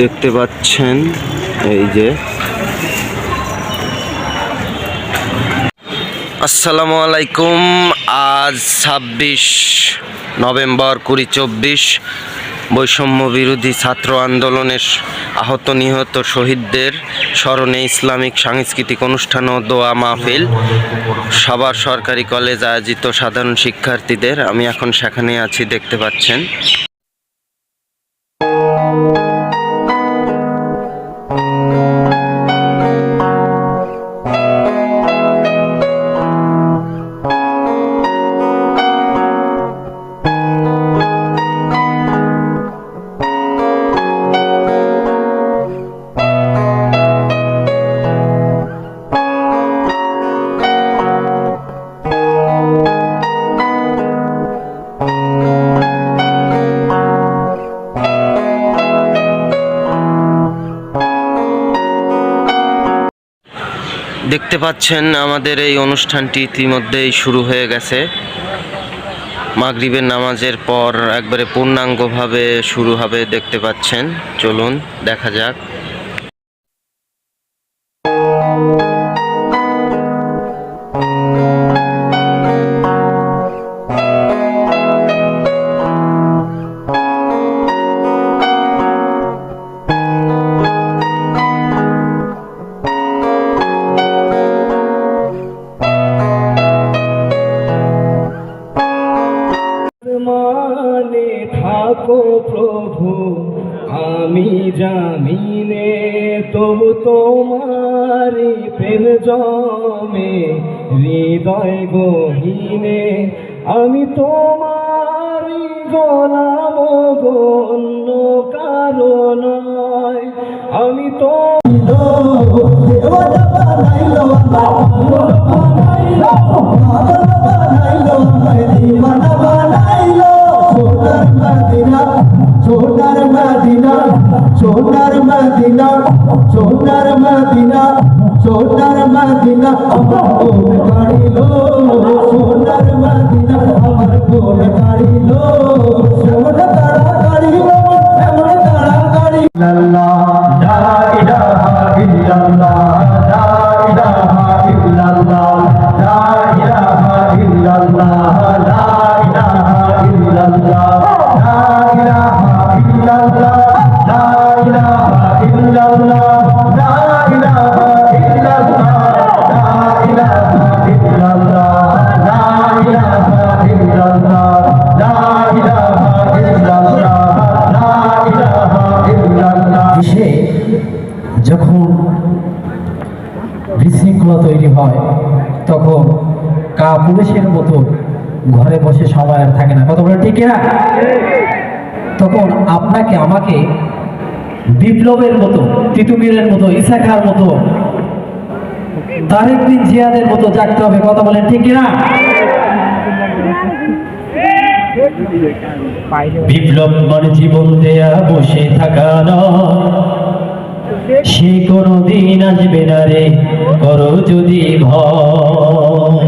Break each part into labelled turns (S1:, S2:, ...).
S1: দেখতে পাচ্ছেন এই যে। আসসালামু আলাইকুম, আজ ছাব্বিশ নভেম্বর কুড়ি চব্বিশ, বৈষম্য বিরোধী ছাত্র আন্দোলনের আহত নিহত শহীদদের স্মরণে ইসলামিক সাংস্কৃতিক অনুষ্ঠান ও দোয়া মাহফিল। সবার সরকারি কলেজ আয়োজিত সাধারণ শিক্ষার্থীদের, আমি এখন সেখানে আছি, দেখতে পাচ্ছেন। দেখতে পাচ্ছেন, আমাদের এই অনুষ্ঠানটি ইতিমধ্যেই শুরু হয়ে গেছে। মাগরিবের নামাজের পর একবারে পূর্ণাঙ্গভাবে শুরু হবে, দেখতে পাচ্ছেন। চলুন, দেখা যাক।
S2: মদিনা, সোনার মদিনা সোনার মদিনা, আমার কোন গাড়িলো সোনার মদিনা, আমার কোন গাড়িলো এমন তারা গাড়িলো এমন তারা গাড়ি লাল্লাহ লা
S3: যখন বিশৃঙ্খলা তৈরি হয়, তখন কাপুরুষের মতো ঘরে বসে সময় আর থাকে না। কত বলে ঠিক না তখন আপনাকে, আমাকে বিপ্লবের মতো, তিতুমিরের মতো, ইসাখার মতো, তারেক বিন জিয়াদের মতো জাগতে হবে, কথা বলেন ঠিক না বিপ্লব মানে জীবন দেয়া, বসে থাকা সে কোনো দিন আসবে না রে, করো যদি ভয়।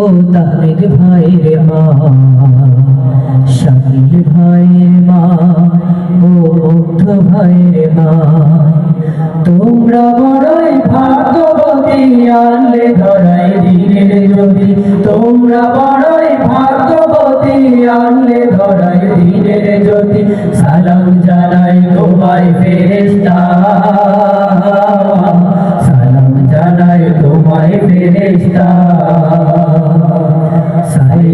S4: ও তারেক ভাইয়ের মা শাকিল ভাইয়ের মা, ও মুগ্ধ ভাইয়ের মা, তোমরা বড়ই ভাগ্যবতী, আনলে ধরাই দিনের যদি তোমরা বড়ই ভাগ্যবতী, আনলে ধরাই দিনের যদি সালাম জানাই তোমায় ফেরেস্তা সালাম জানাই তোমায় ফেরেস্তা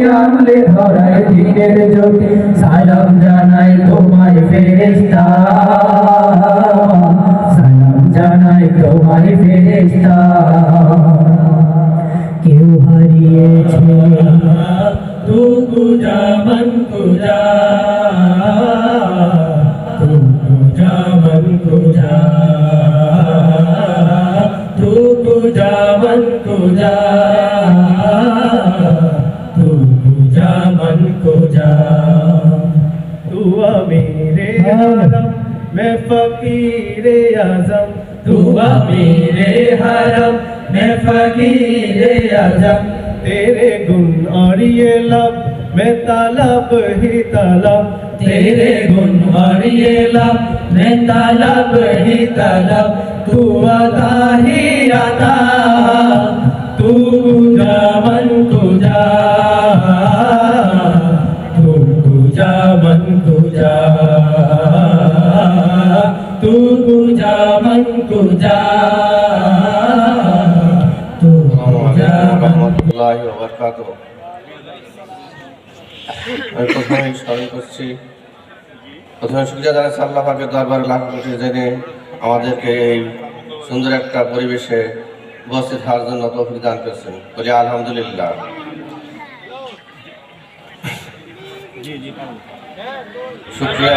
S4: ভাগবতী আনলে ধরাই দিনের জ্যোতি সালাম জানাই তোমায় ফেরেশতা সালাম জানাই তোমায় ফেরেশতা কেউ হারিয়েছে
S5: তু কুজা মন কুজা তু কুজা মন কুজা তু কুজা মন কুজা
S6: दुआ मेरे हरम मैं फकीर आजम
S5: दुआ मेरे हरम मैं फकीर आजम
S6: तेरे गुण और ये लब मैं तालब ही तालब
S5: तेरे गुण और ये लब मैं तलब ही तलब तू अदा ही अदा तू
S7: আমি প্রথমেই স্মরণ করছি প্রথমে সুবিধা পাকের দরবারে লাখ কোটি জেনে আমাদেরকে এই সুন্দর একটা পরিবেশে উপস্থিত হওয়ার জন্য তৌফিক দান করেছেন। বলি আলহামদুলিল্লাহ। শুক্রিয়া।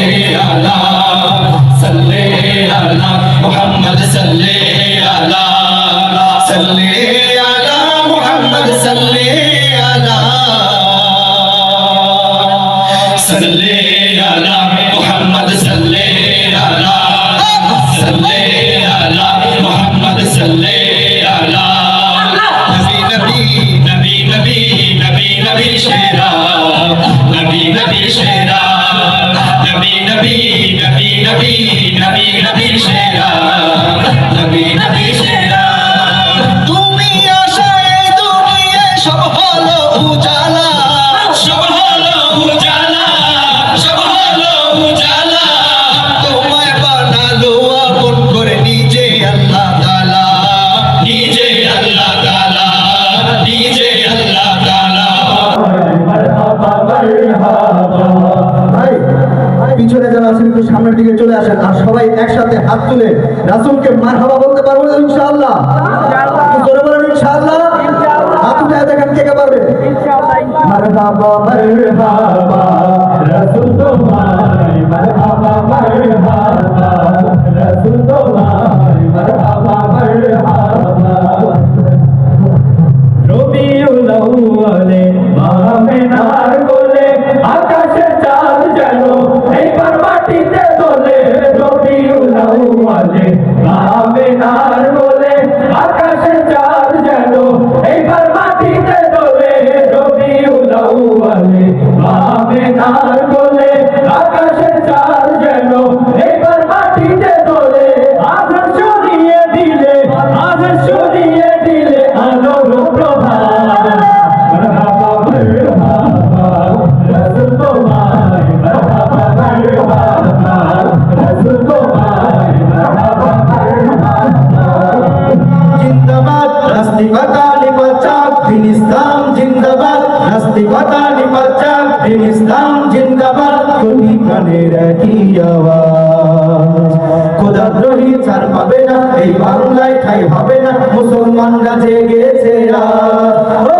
S2: একই আওয়াজ খোদাদ্রোহী ছাড় পাবে না, এই বাংলায় ঠাই হবে না, মুসলমানরা জেগেছে আজ ও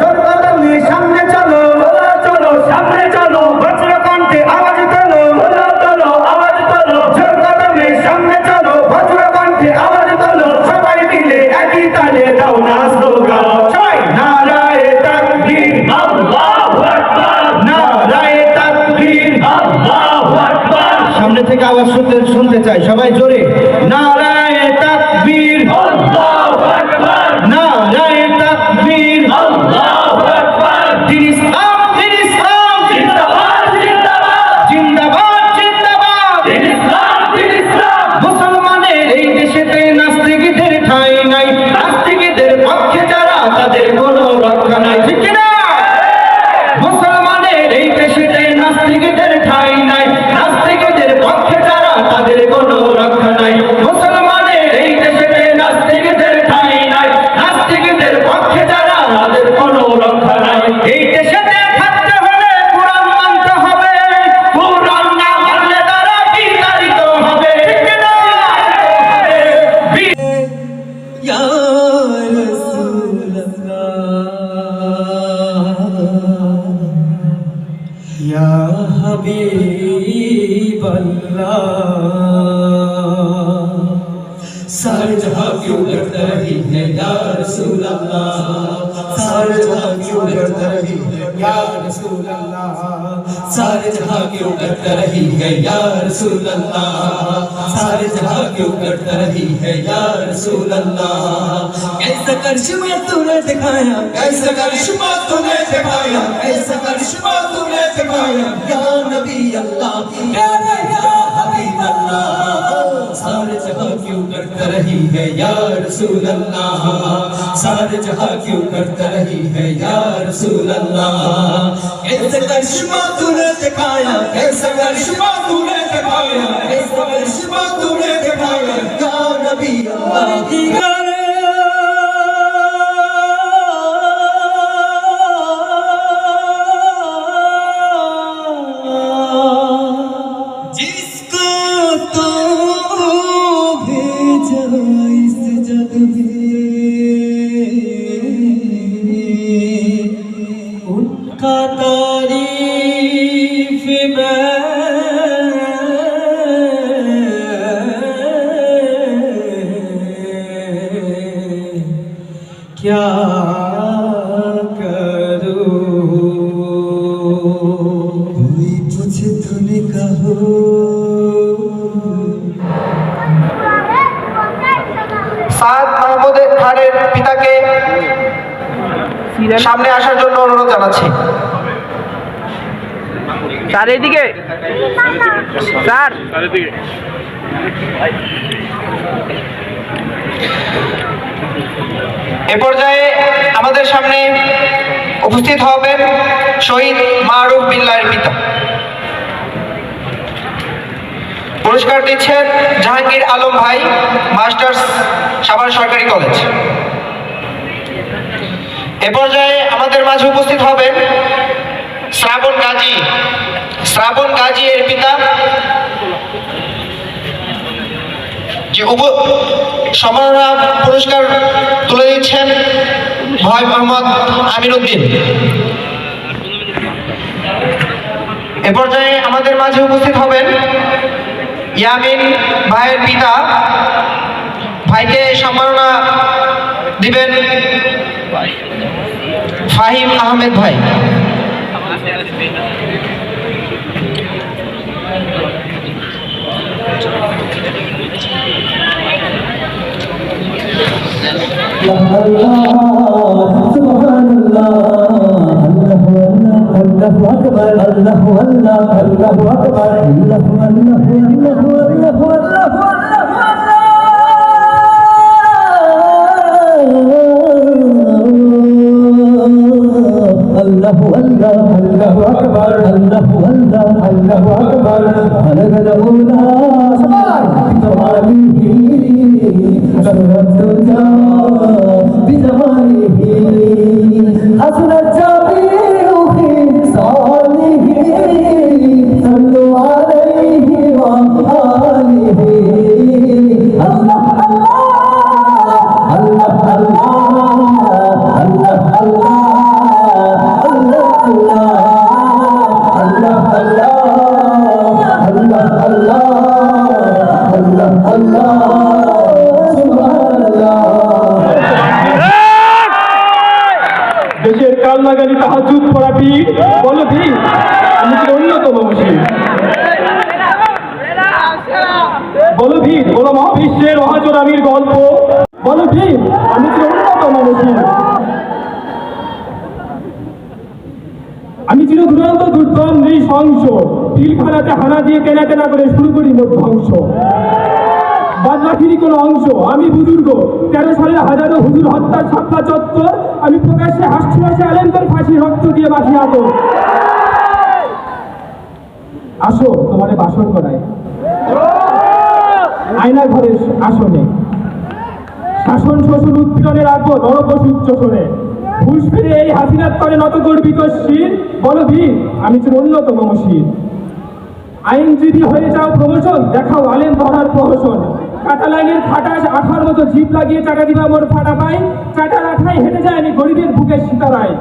S2: ঝড়বাতামে সামনে থেকে আওয়াজ শুনতে শুনতে চাই। সবাই জোরে। নারায় তাকবীর। নারায়ে তাকবীর। رسول اللہ سارے جہاں کی وہ ڈرتا رہی ہے یا رسول اللہ سارے جہاں کی وہ ڈرتا رہی ہے یا رسول اللہ سارے جہاں کی وہ ڈرتا رہی ہے یا رسول اللہ کیسا کرشمہ تو نے دکھایا کیسا کرشمہ تو نے دکھایا کیسا کرشمہ تو نے دکھایا
S8: یا نبی اللہ یا حبیب اللہ सारे जहाँ क्यों करता रही है यार रसूल अल्लाह सारे जहाँ क्यों करता रही है यार रसूल कैसा करिश्मा तूने दिखाया? कैसे करिश्मा तूने दिखाया? कैसे करिश्मा तूने दिखाया? या नबी अल्लाह
S2: খানের পিতাকে সামনে আসার জন্য অনুরোধ জানাচ্ছি।
S9: স্যার এদিকে। স্যার।
S2: এ পর্যায়ে আমাদের সামনে উপস্থিত হবেন শহীদ মারুফ বিল্লাহের পিতা। পুরস্কার দিচ্ছেন জাহাঙ্গীর আলম ভাই মাস্টার্স সাভার সরকারি কলেজ। এ পর্যায়ে আমাদের মাঝে উপস্থিত হবেন শ্রাবণ গাজী শ্রাবণ গাজী এর পিতা যে উপ সম্মাননা পুরস্কার তুলে দিচ্ছেন ভাই মোহাম্মদ আমিরুদ্দিন এ পর্যায়ে আমাদের মাঝে উপস্থিত হবেন ইয়ামিন ভাইয়ের পিতা ভাইকে সম্মাননা দিবেন
S9: ফাহিম আহমেদ ভাই
S4: الله الله الله أكبر الله الله الله الله الله أكبر الله الله الله أكبر
S10: خلق الأولى بجماله بجماله في তাহাজুদ পড়া ভিড় বলো ভিড় আমি ছিল অন্যতম মুসলিম? বলো ভিড় বলো মহাবিশ্বের মহাজোরামির গল্প। বলো আমি ছিল অন্যতম মুসলিম? আমি ছিল দুরন্ত দুর্দম, নৃশংস। পিলখানাতে হানা দিয়ে কেনা কেনা করে শুরু করি মোট বাদ বাকিরই কোনো অংশ। আমি বুজুর্গ। তেরো সালের হাজারো হুজুর হত্যার সাপ্তাহ চত্বর। আমি প্রকাশ্যে হাসছি হাসি আলেমদের ফাঁসি রক্ত দিয়ে বাঁচি আতো আসো তোমারে বাসন করায়। আয়না ঘরে আসনে। শাসন শোষণ উৎপীড়নে রাখব নরপশু উচ্চস্বরে ঘুষ ফিরে এই হাসিনার তরে নত গর্বিত শির। বলো ভীর আমি ছিল অন্যতম শির। আইনজীবী হয়ে যাও প্রমোশন, দেখাও আলেম ধরার প্রহসন। কাটা লাইনের খাটাস আঠার মতো জিপ লাগিয়ে চাকা দিবা মোর ফাটা পাই। চাটার আঠায় হেঁটে যায় আমি গরিবের বুকে সীতারায়।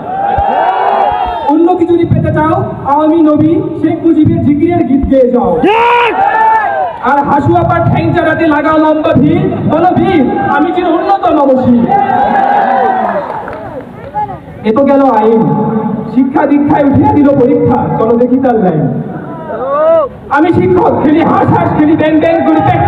S10: উন্নতি যদি পেতে চাও আওয়ামী নবী, শেখ মুজিবের জিকিরের গীত গেয়ে যাও। আর হাসুয়া পা ঠ্যাং চাটাতে লাগাও লম্বা ভিড়। বলো ভিড়, আমি ছিল অন্যতম নবশী এ তো গেল আইন। শিক্ষা দীক্ষায় উঠিয়ে দিল পরীক্ষা, চলো দেখি তার লাইন আমি শিক্ষক খেলি হাঁস হাঁস খেলি ব্যাং ব্যাং করি প্যাক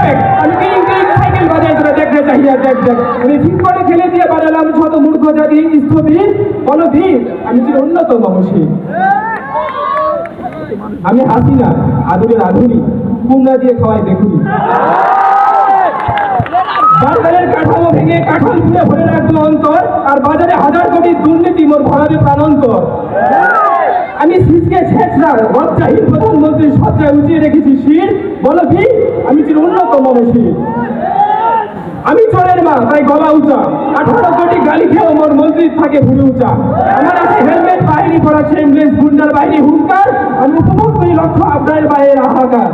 S10: আমি কিলিং কিলিং সাইকেল বাজাই তোরা দেখ রে চাহিয়া দেখ দেখ। আমি করে খেলে দিয়ে বাজালাম শত মূর্খ জাতি স্থবির বলো ধীর আমি ছিল অন্যতম মসি আমি হাসি না আদুরের আধুনিক কুমড়া দিয়ে খাওয়াই দেখুনি বাজারের কাঠামো ভেঙে কাঠাল ভরে রাখল অন্তর, আর বাজারে হাজার কোটি দুর্নীতি মোর ভরাবে প্রাণান্তর। আমি শীতকে ছেঁচড়ার লজ্জাহীন প্রধানমন্ত্রীর সজ্জায় উঠিয়ে রেখেছি শির। বলো কি? আমি ছিল অন্যতম শির আমি চোরের মা, তাই গলা উঁচা। আঠারো কোটি গালি খেয়ে মোর মন্ত্রীর থাকে ভুলে উঁচা। আমার আছে হেলমেট, বাহিনী পড়া সেমলেস গুন্ডার বাহিনী, হুঙ্কার। আমি উপভোগ করি লক্ষ্য আপনার বাইরের হাহাকার।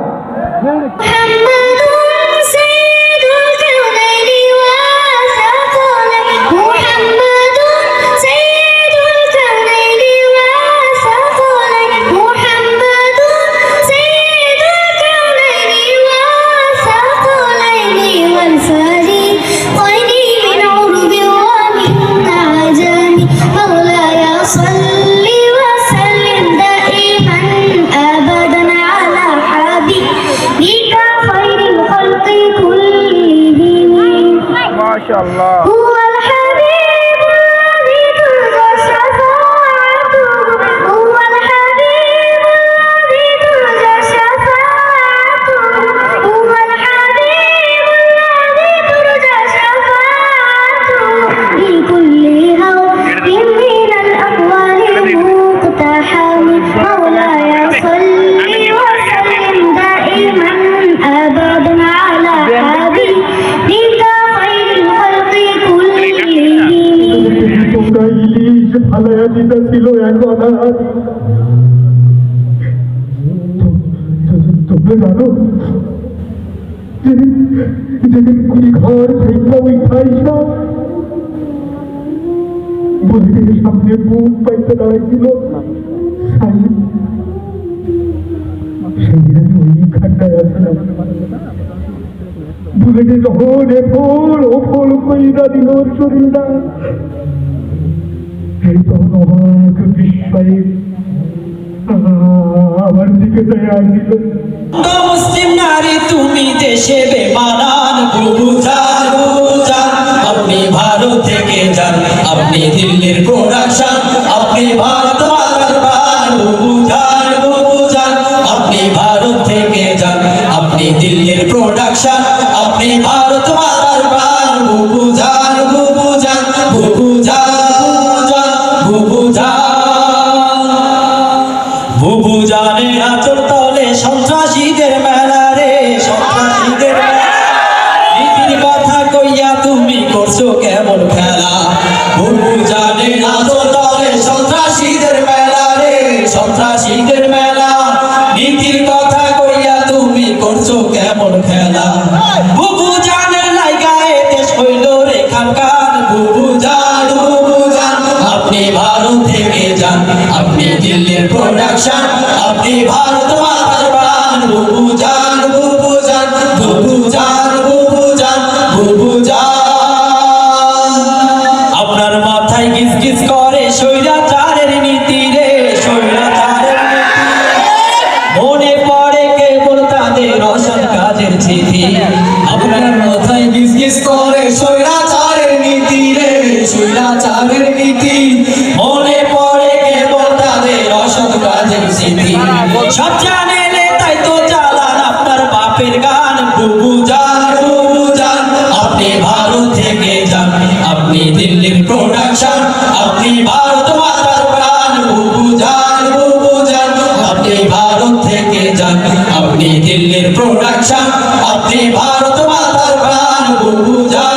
S10: ফালাইয়া দিতেছিল এখন আর তোমরা জানো, যেদিন সামনে বুক পাইতে দাঁড়াইছিল। সেদিন আমি ওই খান্ডায় আসলাম বুলেটে যখন এফোল ওফোল কইরা দিল শরীরটা সেই অবাক বিস্ময়ে আমার দিকে
S11: মুসলিম নারী, তুমি দেশে বেমানান বুবুজান বুবুজান আপনি ভারত থেকে যান, আপনি দিল্লির প্রোডাকশন আপনি ভারত আপনি ভারত মাতার প্রাণ বুবুজান বুবুজান বুবুজান সন্ত্রাসীদের মেলা রে সন্ত্রাসীদের নীতির কথা কইয়া তুমি করছ কেমন খেলা? জানে আপনি ভারত থেকে যান। আপনি প্রোডাকশন আপনি ভারত মাতার আপনি দিল্লির প্রোডাকশন আপনি ভারত মাতার প্রাণ বুবু যান বুবু যান আপনি ভারত থেকে যান, আপনি দিল্লির প্রোডাকশন আপনি ভারত মাতার প্রাণ বুবু যান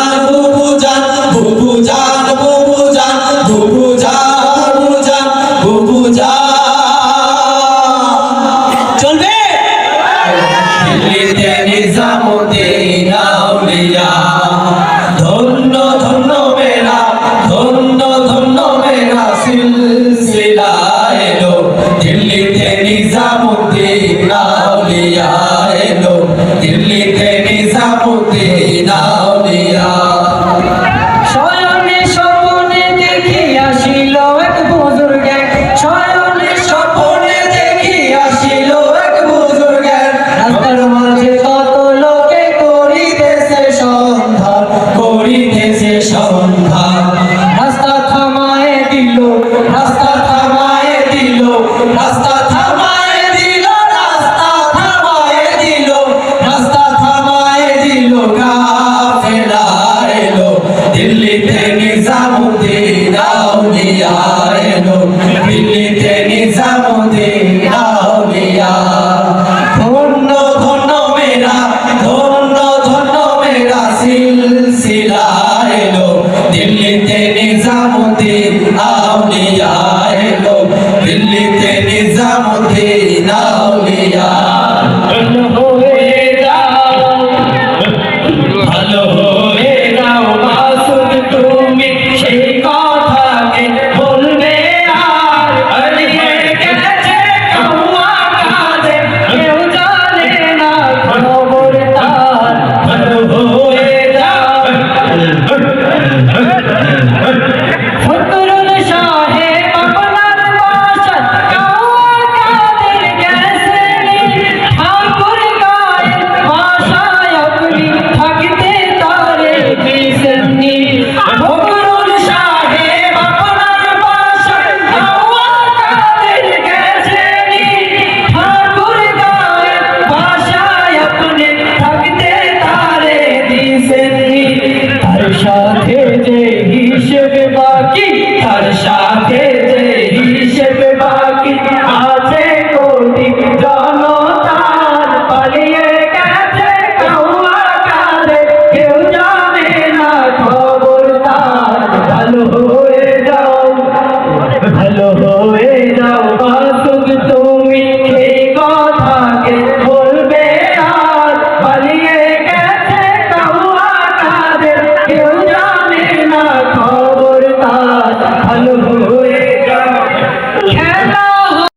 S11: আউলিয়া এলো